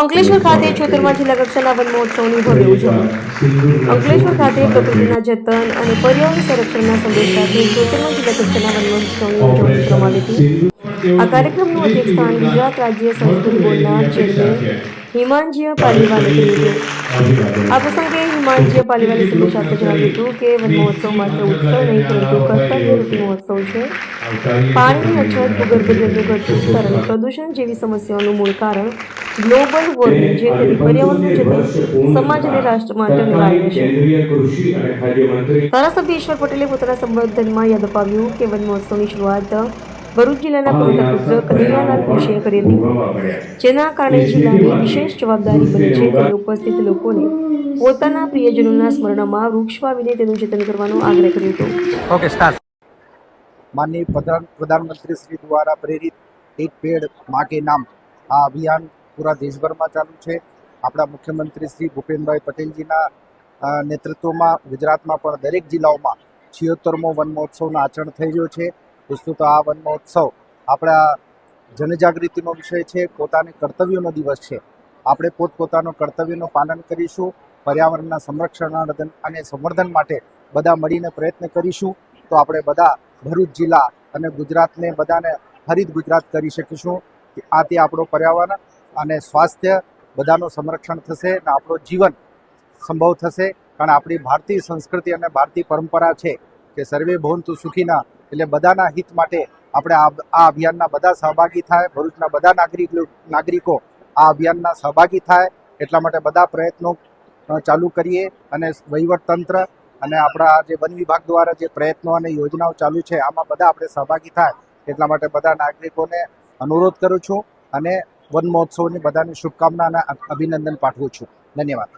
અંકલેશ્વર ખાતે છોતરમાંથી જિલ્લા કક્ષાના વન મહોત્સવની ભવ્ય ઉજવણી. અંકલેશ્વર ખાતે પ્રકૃતિના જતન અને પર્યાવરણ સંરક્ષણના સંદેશ સાથે છોતેરમા જિલ્લા કક્ષાના વન મહોત્સવની ઉજવણી કરવામાં આવી હતી. આ કાર્યક્રમનું અધ્યક્ષસ્થાન ગુજરાત રાજ્ય સંસ્કૃતિ બોર્ડના ચેરમેન હિમાંજ્ય પાલીવાલે આ પ્રસંગે હિમાંજીય પાલીવાલે આપતા જણાવ્યું હતું કે વન મહોત્સવ માત્ર ઉત્સવ નહીં પરંતુ કર્તવ્યરૂપી મહોત્સવ છે પાણીની અછત ભૂગર્ભ જળનું ઘટતું સ્તર અને પ્રદૂષણ જેવી સમસ્યાઓનું મૂળ કારણ ગ્લોબલ વોર્મિંગ જે તેથી પર્યાવરણનું જતન સમાજ અને રાષ્ટ્ર માટે છે ધારાસભ્ય ઈશ્વર પટેલે પોતાના સંબોધનમાં યાદ અપાવ્યું કે વન મહોત્સવની શરૂઆત ભરૂચ જિલ્લાના પવિત્ર કનૈયાલાલ મુનશીએ કરી હતી. જેના કારણે જિલ્લાની વિશેષ જવાબદારી બની છે ત્યારે ઉપસ્થિત લોકોને પોતાના પ્રિયજનોના સ્મરણમાં વૃક્ષ વાવીને તેનું જતન કરવાનો આગ્રહ કર્યો હતો. ઓકે સ્ટાર્ટ માનનીય પ્રધાનમંત્રી શ્રી દ્વારા પ્રેરિત એક પેડમાં કે નામ આ અભિયાન પૂરા દેશભરમાં ચાલુ છે. આપણા મુખ્યમંત્રી શ્રી ભૂપેન્દ્રભાઈ પટેલજીના નેતૃત્વમાં ગુજરાતમાં પણ દરેક જિલ્લાઓમાં છિયોતરમો વન મહોત્સવનો આચરણ થઈ રહ્યો છે. દોસ્તો તો આ વન મહોત્સવ આપણા જનજાગૃતિનો વિષય છે, પોતાને કર્તવ્યનો દિવસ છે. આપણે પોતપોતાનો કર્તવ્યનું પાલન કરીશું, પર્યાવરણના સંરક્ષણ અને સંવર્ધન માટે બધા મળીને પ્રયત્ન કરીશું, તો આપણે બધા ભરૂચ જિલ્લા અને ગુજરાતને બધાને હરિત ગુજરાત કરી શકીશું. આથી આપણું પર્યાવરણ અને સ્વાસ્થ્ય બધાનું સંરક્ષણ થશે અને આપણું જીવન સંભવ થશે. કારણ આપણી ભારતીય સંસ્કૃતિ અને ભારતીય પરંપરા છે કે સર્વે ભવંતુ સુખીના એટલે બધાના હિત માટે આપણે આ અભિયાનના બધા સહભાગી થાય, ભરૂચના બધા નાગરિક નાગરિકો આ અભિયાનના સહભાગી થાય, એટલા માટે બધા પ્રયત્નો ચાલુ કરીએ અને તંત્ર અને આપણા જે વન વિભાગ દ્વારા જે પ્રયત્નો અને યોજનાઓ ચાલુ છે, આમાં બધા આપણે સહભાગી થાય, એટલા માટે બધા નાગરિકોને અનુરોધ કરું છું અને વન મહોત્સવની બધાને શુભકામના અને અભિનંદન પાઠવું છું. ધન્યવાદ.